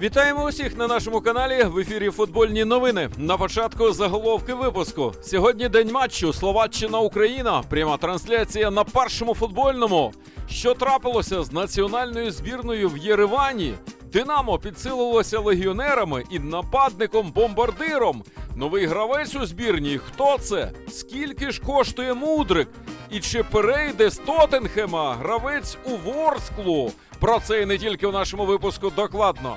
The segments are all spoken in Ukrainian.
Вітаємо усіх на нашому каналі в ефірі футбольні новини. На початку заголовки випуску. Сьогодні день матчу Словаччина Україна. Пряма трансляція на першому футбольному. Що трапилося з національною збірною в Єревані? Динамо підсилилося легіонерами і нападником-бомбардиром. Новий гравець у збірні. Хто це? Скільки ж коштує мудрик? І чи перейде з Тоттенхема гравець у Ворсклу? Про це і не тільки в нашому випуску докладно.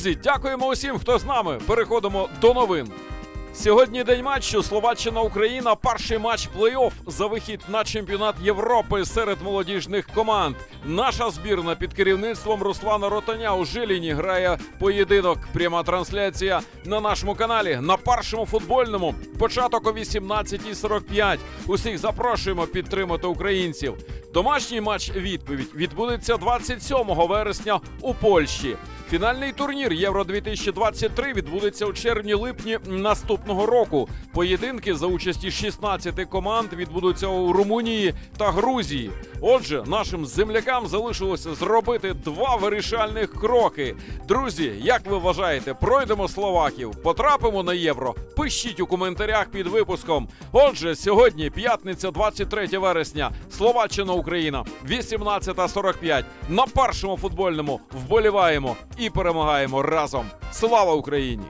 Друзі, дякуємо усім, хто з нами. Переходимо до новин. Сьогодні день матчу Словаччина-Україна. Перший матч плей-офф за вихід на чемпіонат Європи серед молодіжних команд. Наша збірна під керівництвом Руслана Ротаня у Жиліні грає поєдинок. Пряма трансляція на нашому каналі на першому футбольному. Початок о 18.45. Усіх запрошуємо підтримати українців. Домашній матч відповідь відбудеться 27 вересня у Польщі. Фінальний турнір Євро 2023 відбудеться у червні-липні наступного року. Поєдинки за участі 16 команд відбудуться у Румунії та Грузії. Отже, нашим землякам залишилося зробити два вирішальних кроки. Друзі, як ви вважаєте, пройдемо словаків, потрапимо на євро? Пишіть у коментарях під випуском. Отже, сьогодні п'ятниця, 23 вересня, Словаччина Україна, 18.45. На першому футбольному вболіваємо і перемагаємо разом. Слава Україні!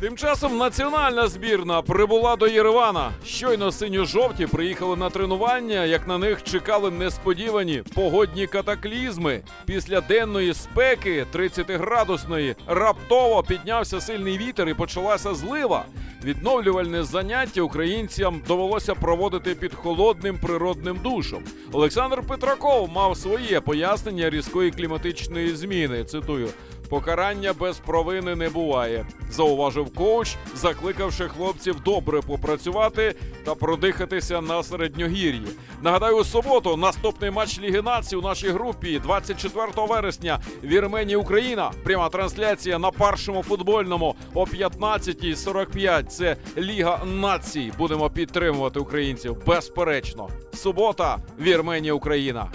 Тим часом національна збірна прибула до Єревана. Щойно синьо-жовті приїхали на тренування, як на них чекали несподівані погодні катаклізми. Після денної спеки 30-градусної раптово піднявся сильний вітер і почалася злива. Відновлювальне заняття українцям довелося проводити під холодним природним душом. Олександр Петраков мав своє пояснення різкої кліматичної зміни. Цитую. Покарання без провини не буває, зауважив коуч, закликавши хлопців добре попрацювати та продихатися на середньогір'ї. Нагадаю, у суботу наступний матч Ліги націй у нашій групі 24 вересня. Вірменія Україна. Пряма трансляція на першому футбольному о 15.45. Це Ліга націй. Будемо підтримувати українців. Безперечно. Субота, Вірменія Україна.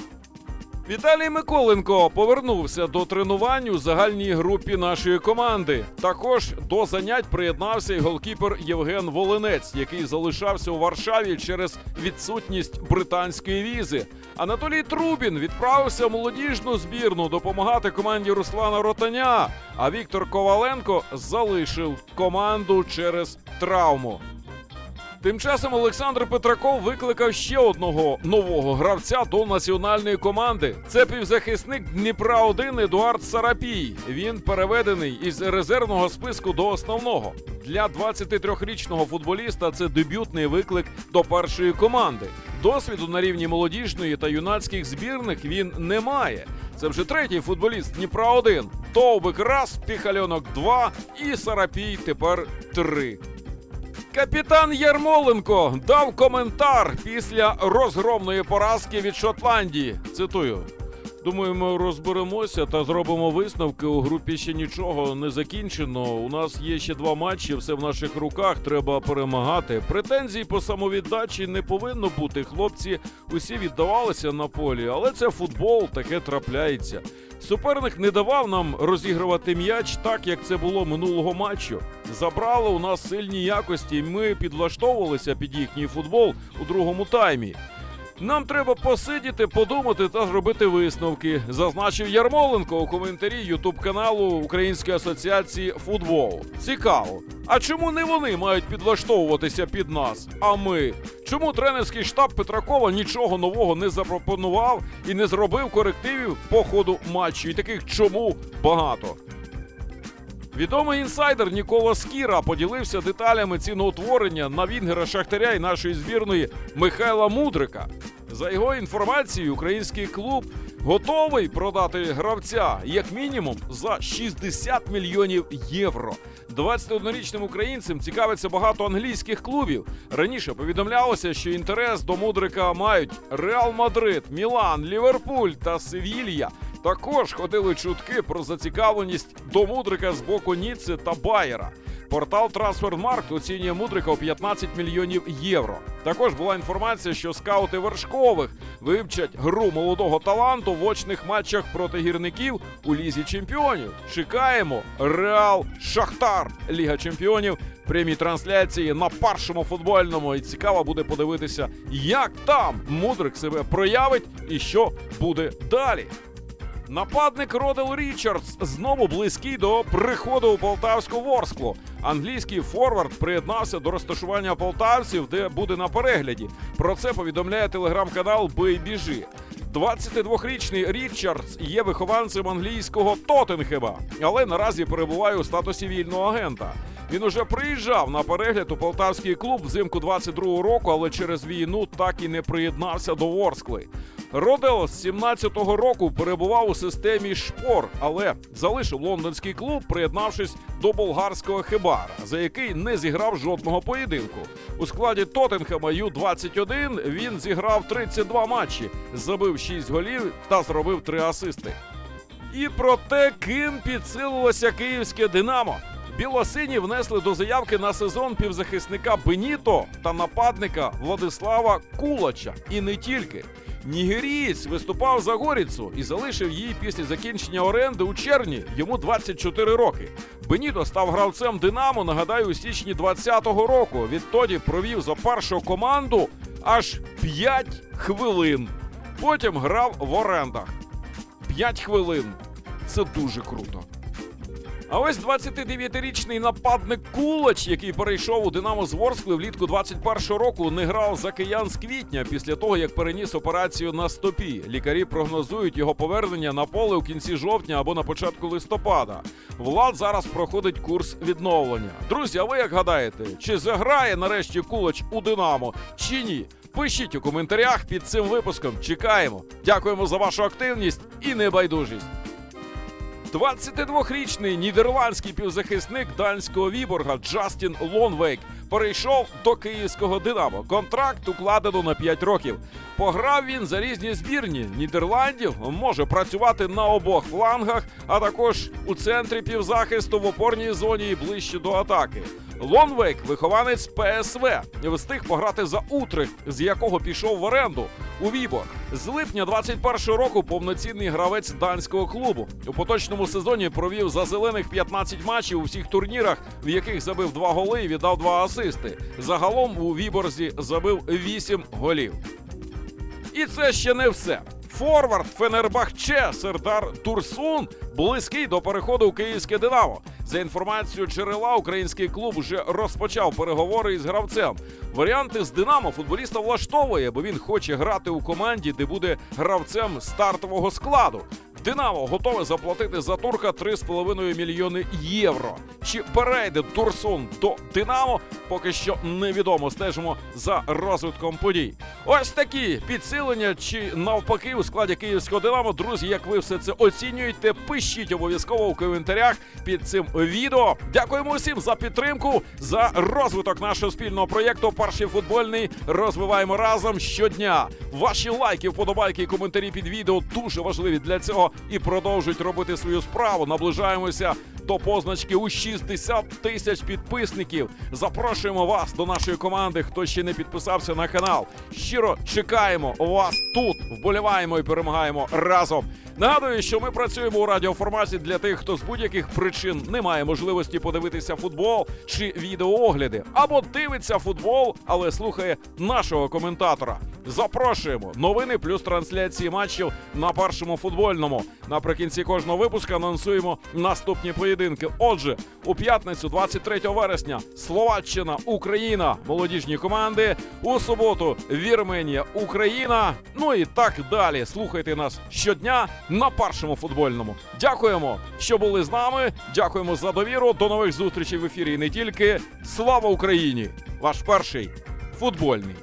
Віталій Миколенко повернувся до тренувань у загальній групі нашої команди. Також до занять приєднався й голкіпер Євген Волинець, який залишався у Варшаві через відсутність британської візи. Анатолій Трубін відправився в молодіжну збірну допомагати команді Руслана Ротаня. А Віктор Коваленко залишив команду через травму. Тим часом Олександр Петраков викликав ще одного нового гравця до національної команди. Це півзахисник Дніпра 1 Едуард Сарапій. Він переведений із резервного списку до основного. Для 23-річного футболіста це дебютний виклик до першої команди. Досвіду на рівні молодіжної та юнацьких збірних він не має. Це вже третій футболіст Дніпра 1 Товбик раз, Піхальонок 2 і Сарапій тепер 3. Капітан Ярмоленко дав коментар після розгромної поразки від Шотландії. Цитую. Думаю, ми розберемося та зробимо висновки. У групі ще нічого не закінчено. У нас є ще два матчі, все в наших руках. Треба перемагати. Претензій по самовіддачі не повинно бути. Хлопці усі віддавалися на полі, але це футбол, таке трапляється. Суперник не давав нам розігрувати м'яч так, як це було минулого матчу. Забрали у нас сильні якості, ми підлаштовувалися під їхній футбол у другому таймі. Нам треба посидіти, подумати та зробити висновки, зазначив Ярмоленко у коментарі Ютуб каналу Української асоціації футболу. Цікаво. А чому не вони мають підлаштовуватися під нас, а ми? Чому тренерський штаб Петракова нічого нового не запропонував і не зробив корективів по ходу матчу? І таких чому багато? Відомий інсайдер Нікола Скіра поділився деталями ціноутворення на Вінгера Шахтаря і нашої збірної Михайла Мудрика. За його інформацією, український клуб готовий продати гравця як мінімум за 60 мільйонів євро. 21-річним українцем цікавиться багато англійських клубів. Раніше повідомлялося, що інтерес до Мудрика мають Реал Мадрид, Мілан, Ліверпуль та Севілья. Також ходили чутки про зацікавленість до Мудрика з боку Ніцци та Байера. Портал Трансфермаркт оцінює Мудрика у 15 мільйонів євро. Також була інформація, що скаути вершкових вивчать гру молодого таланту в очних матчах проти гірників у лізі чемпіонів. Чекаємо Реал Шахтар, Ліга Чемпіонів. Прямі трансляції на першому футбольному. І цікаво буде подивитися, як там Мудрик себе проявить і що буде далі. Нападник Родел Річардс знову близький до приходу у полтавську Ворсклу. Англійський форвард приєднався до розташування полтавців, де буде на перегляді. Про це повідомляє телеграм-канал Бейбіжі. 22-річний Річардс є вихованцем англійського Тоттенхема, але наразі перебуває у статусі вільного агента. Він уже приїжджав на перегляд у полтавський клуб взимку 22-го року, але через війну так і не приєднався до Ворскли. Родел з 17-го року перебував у системі шпор, але залишив лондонський клуб, приєднавшись до болгарського Хебара, за який не зіграв жодного поєдинку. У складі Тоттенхема Ю-21 він зіграв 32 матчі, забив 6 голів та зробив 3 асисти. І про те, ким підсилилося київське Динамо. Білосині внесли до заявки на сезон півзахисника Беніто та нападника Владислава Кулача. І не тільки. Нігерієць виступав за Горіцу і залишив її після закінчення оренди у червні. Йому 24 роки. Беніто став гравцем Динамо, нагадаю, у січні 20-го року. Відтоді провів за першу команду аж 5 хвилин. Потім грав в орендах. 5 хвилин. Це дуже круто. А ось 29-річний нападник Кулач, який перейшов у Динамо з Ворскли влітку 21-го року, не грав за киян з квітня після того, як переніс операцію на стопі. Лікарі прогнозують його повернення на поле у кінці жовтня або на початку листопада. Влад зараз проходить курс відновлення. Друзі, а ви як гадаєте, чи заграє нарешті Кулач у Динамо, чи ні? Пишіть у коментарях під цим випуском. Чекаємо. Дякуємо за вашу активність і небайдужість. 22-річний нідерландський півзахисник данського Віборга Джастін Лонвейк перейшов до київського Динамо. Контракт укладено на 5 років. Пограв він за різні збірні Нідерландів, може працювати на обох флангах, а також у центрі півзахисту в опорній зоні і ближче до атаки. Лонвейк, вихованець ПСВ, встиг пограти за Утрехт, з якого пішов в оренду у Вібор. З липня 21-го року повноцінний гравець данського клубу. У поточному сезоні провів за зелених 15 матчів у всіх турнірах, в яких забив 2 голи і віддав 2 асисти. Загалом у Віборзі забив 8 голів. І це ще не все. Форвард Фенербахче Сердар Турсун близький до переходу у київське Динамо. За інформацією джерела, український клуб вже розпочав переговори із гравцем. Варіанти з Динамо футболіста влаштовує, бо він хоче грати у команді, де буде гравцем стартового складу. Динамо готове заплатити за турка 3,5 мільйони євро. Чи перейде Турсун до Динамо? Поки що невідомо. Стежимо за розвитком подій. Ось такі підсилення чи навпаки у складі київського Динамо. Друзі, як ви все це оцінюєте, пишіть обов'язково у коментарях під цим відео. Дякуємо усім за підтримку, за розвиток нашого спільного проєкту. Перший футбольний розвиваємо разом щодня. Ваші лайки, вподобайки і коментарі під відео дуже важливі для цього і продовжують робити свою справу. Наближаємося до позначки у 60 тисяч підписників. Запрошуємо вас до нашої команди. Хто ще не підписався на канал. Щиро чекаємо вас тут. Вболіваємо і перемагаємо разом. Нагадую, що ми працюємо у радіоформаті для тих, хто з будь-яких причин не має можливості подивитися футбол чи відеоогляди, або дивиться футбол, але слухає нашого коментатора. Запрошуємо новини плюс трансляції матчів на першому футбольному. Наприкінці кожного випуска анонсуємо наступні поєдинки. Отже, у п'ятницю, 23 вересня, Словаччина, Україна, молодіжні команди. У суботу Вірменія, Україна. Ну і так далі. Слухайте нас щодня на першому футбольному. Дякуємо, що були з нами. Дякуємо за довіру. До нових зустрічей в ефірі. І не тільки. Слава Україні! Ваш перший футбольний.